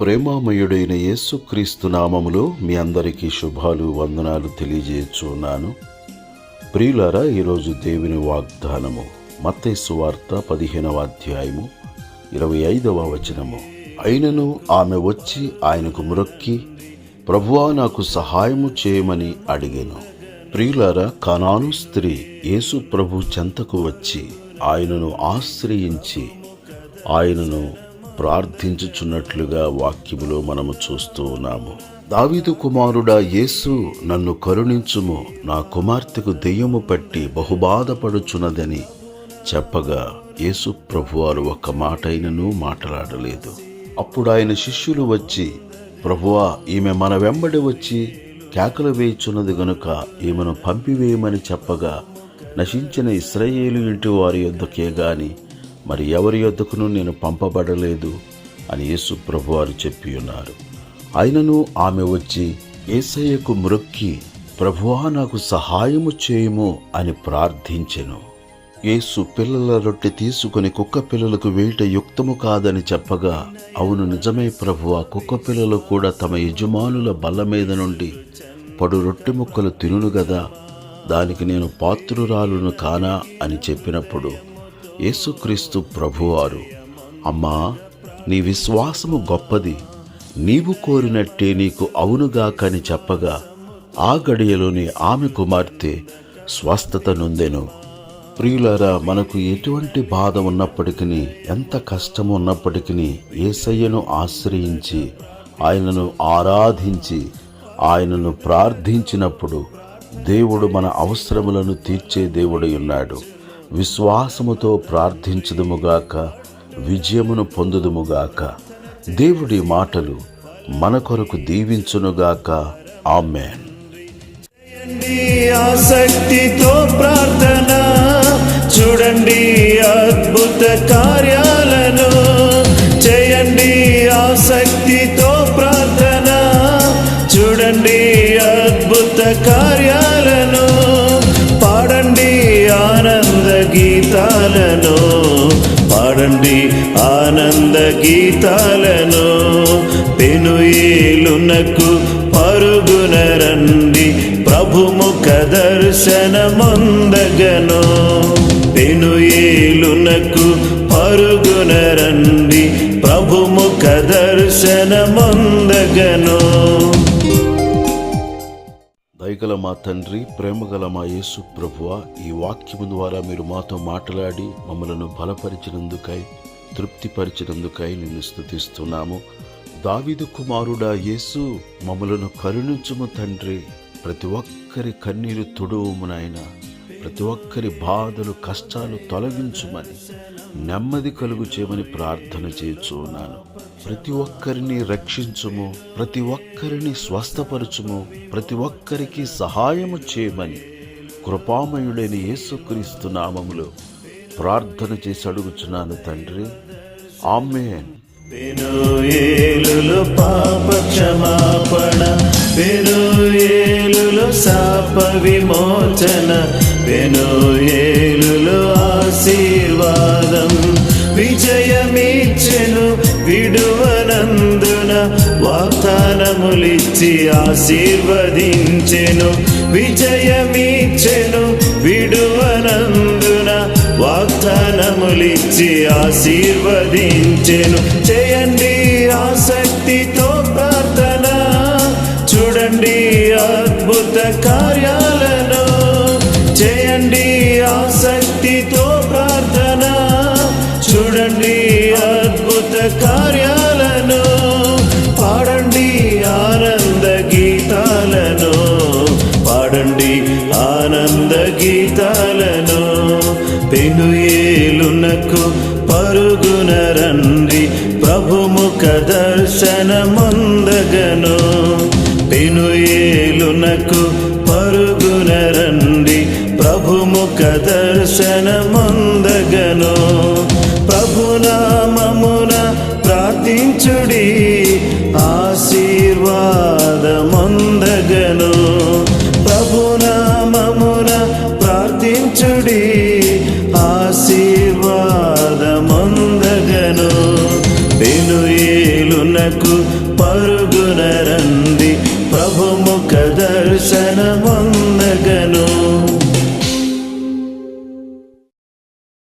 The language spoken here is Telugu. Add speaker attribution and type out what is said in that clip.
Speaker 1: ప్రేమామయుడైన యేసుక్రీస్తు నామములో మీ అందరికీ శుభాలు వందనాలు తెలియజేస్తున్నాను ప్రియులారా ఈరోజు దేవుని వాగ్దానము మత్తైసు వార్త పదిహేనవ అధ్యాయము ఇరవై ఐదవ వచనము. అయినను ఆమె వచ్చి ఆయనకు మురొక్కి ప్రభువా నాకు సహాయము చేయమని అడిగాను. ప్రియులారా కనాను స్త్రీ యేసు ప్రభు చెంతకు వచ్చి ఆయనను ఆశ్రయించి ఆయనను ప్రార్థించుచున్నట్లుగా వాక్యములో మనము చూస్తూ ఉన్నాము. దావీదు కుమారుడా యేసు నన్ను కరుణించుము నా కుమార్తెకు దెయ్యము పట్టి బహుబాధపడుచున్నదని చెప్పగా యేసు ప్రభువారు ఒక్క మాటైనను మాట్లాడలేదు. అప్పుడు ఆయన శిష్యులు వచ్చి ప్రభువా ఈమె మన వెంబడి వచ్చి కేకలు వేయుచున్నది గనుక ఈమెను పంపివేయమని చెప్పగా నశించిన ఇస్రయేలు ఇంటి వారి యొద్దకే గాని మరి ఎవరి యొద్దకును నేను పంపబడలేదు అని యేసు ప్రభువారు చెప్పి ఉన్నారు. అయినను ఆమె వచ్చి ఏసయ్యకు మ్రొక్కి ప్రభువా నాకు సహాయము చేయుము అని ప్రార్థించెను. యేసు పిల్లల రొట్టె తీసుకుని కుక్క పిల్లలకు వేయట యుక్తము కాదని చెప్పగా అవును నిజమే ప్రభువా కుక్క పిల్లలు కూడా తమ యజమానుల బల్ల మీద నుండి పడు రొట్టె ముక్కలు తినును గదా దానికి నేను పాత్రురాలును కానా అని చెప్పినప్పుడు యేసుక్రీస్తు ప్రభువారు. అమ్మా నీ విశ్వాసము గొప్పది. నీవు కోరినట్టే నీకు అవునుగాకని చెప్పగా ఆ గడియలోని ఆమె కుమార్తె స్వస్థత నొందెను. ప్రియులారా మనకు ఎటువంటి బాధ ఉన్నప్పటికీ ఎంత కష్టం ఉన్నప్పటికీ ఏసయ్యను ఆశ్రయించి ఆయనను ఆరాధించి ఆయనను ప్రార్థించినప్పుడు దేవుడు మన అవసరములను తీర్చే దేవుడై ఉన్నాడు. విశ్వాసముతో ప్రార్థించదుముగాక విజయమును పొందుదుముగాక. దేవుడి మాటలు మన కొరకు దీవించునుగాక. ఆమెన్.
Speaker 2: ఆసక్తితో ప్రార్థన చూడండి అద్భుత కార్యాలయం. ఆనంద గీతాలను పాడండి ఆనంద గీతాలను పెనుయేలునకు పరుగున రండి. ప్రభుముఖ దర్శనమందగను. పెనుయేలునకు పరుగున రండి. ప్రభుముఖ దర్శనమందగను.
Speaker 1: దయగల మా తండ్రి ప్రేమగల మా యేసు ప్రభువ ఈ వాక్యము ద్వారా మీరు మాతో మాట్లాడి మమ్మలను బలపరిచినందుకై తృప్తిపరిచినందుకై నిన్ను స్థుతిస్తున్నాము దావిదు కుమారుడా యేసు మమ్మలను కరుణించుము తండ్రి. ప్రతి ఒక్కరి కన్నీరు తుడువుము నాయన. ప్రతి ఒక్కరి బాధలు కష్టాలు తొలగించుమని. నెమ్మది కలుగు చేయమని ప్రార్థన చేయుచున్నాను ప్రతి ఒక్కరిని రక్షించుము ప్రతి ఒక్కరిని స్వస్థపరచుము ప్రతి ఒక్కరికి సహాయము చేయమని కృపామయుడైన యేసుక్రీస్తు నామములో ప్రార్థన చేసి అడుగుచున్నాను తండ్రి. ఆమెన్.
Speaker 2: పాప క్షమాపణ పెనుయేలులు శాప విమోచన పెనుయేలులు ఆశీర్వాదం. విజయమిచ్చెను విడువనందున వాగ్దానములిచ్చి ఆశీర్వదించెను. విజయమిచ్చెను విడువనందున వాగ్దానములిచ్చి ఆశీర్వదించెను. పాడండి అద్భుత కార్యాలను పాడండి ఆనంద గీతాలను పాడండి ఆనంద గీతాలను. పెనుయేలునకు పరుగున రండి ప్రభుముఖ దర్శనమందగను. పెనుయేలునకు పరుగున రండి ప్రభుముఖ దర్శనమందగను. ప్రభునామమున ప్రార్థించుడి. ఆశీర్వాదమందగను. ప్రభునామమున ప్రార్థించుడి. ఆశీర్వాదమందగను. పెనుయేలున ఏలునకు పరుగున రంది ప్రభుముఖ దర్శనమొందగను.